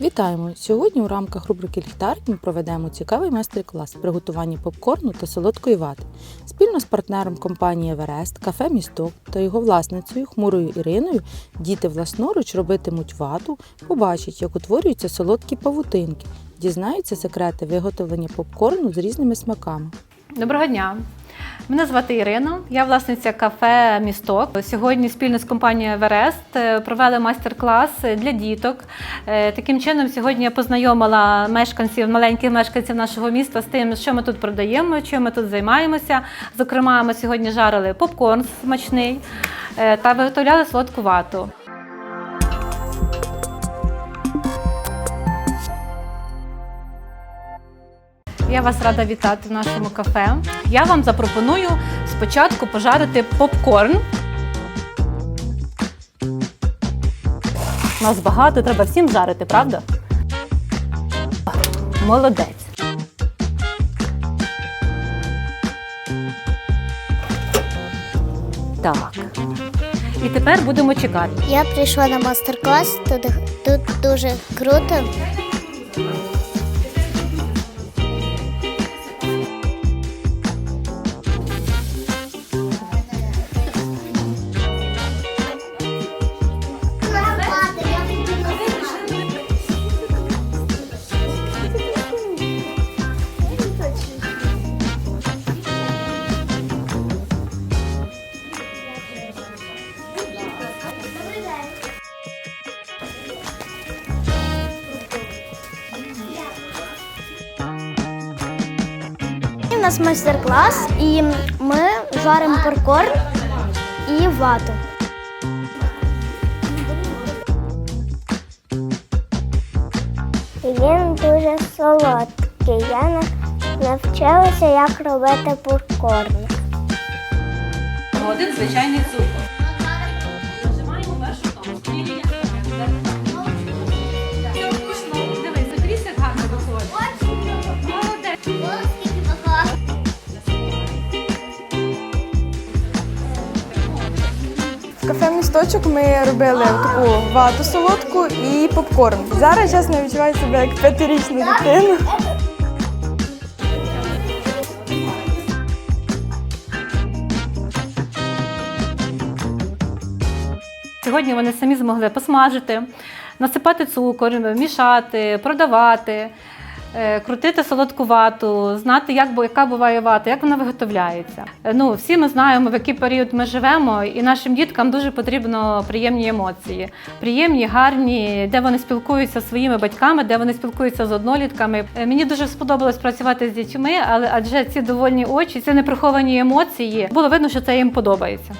Вітаємо! Сьогодні у рамках рубрики Ліхтарик ми проведемо цікавий майстер-клас приготування попкорну та солодкої вати. Спільно з партнером компанії Еверест, кафе Місток та його власницею Хмурою Іриною діти власноруч робитимуть вату, побачать, як утворюються солодкі павутинки, дізнаються секрети виготовлення попкорну з різними смаками. Доброго дня. Мене звати Ірина, я власниця кафе Місток. Сьогодні спільно з компанією Еверест е, провели майстер-клас для діток. Е, Таким чином, сьогодні я познайомила мешканців, маленьких мешканців нашого міста з тим, що ми тут продаємо, чим ми тут займаємося. Зокрема, ми сьогодні жарили попкорн смачний е, та виготовляли солодку вату. Я вас рада вітати в нашому кафе. Я вам запропоную спочатку пожарити попкорн. Нас багато, треба всім жарити, правда? Молодець. Так. І тепер будемо чекати. Я прийшла на мастер-клас, тут, тут дуже круто. Нас майстер-клас, і ми жаримо попкорн і вату. Він дуже солодкий. Я навчилася, як робити попкорн. Один звичайний цукор. Кафе місточок ми робили таку вату солодку і попкорн. Зараз чесно відчуваю себе як п'ятирічна дитина. Сьогодні вони самі змогли посмажити, насипати цукор, мішати, продавати, крутити солодку вату, знати, як, яка буває вата, як вона виготовляється. Е, Ну, всі ми знаємо, в який період ми живемо, і нашим діткам дуже потрібно приємні емоції. Приємні, гарні, де вони спілкуються зі своїми батьками, де вони спілкуються з однолітками. Е, Мені дуже сподобалось працювати з дітьми, але адже ці довольні очі, ці неприховані емоції, було видно, що це їм подобається.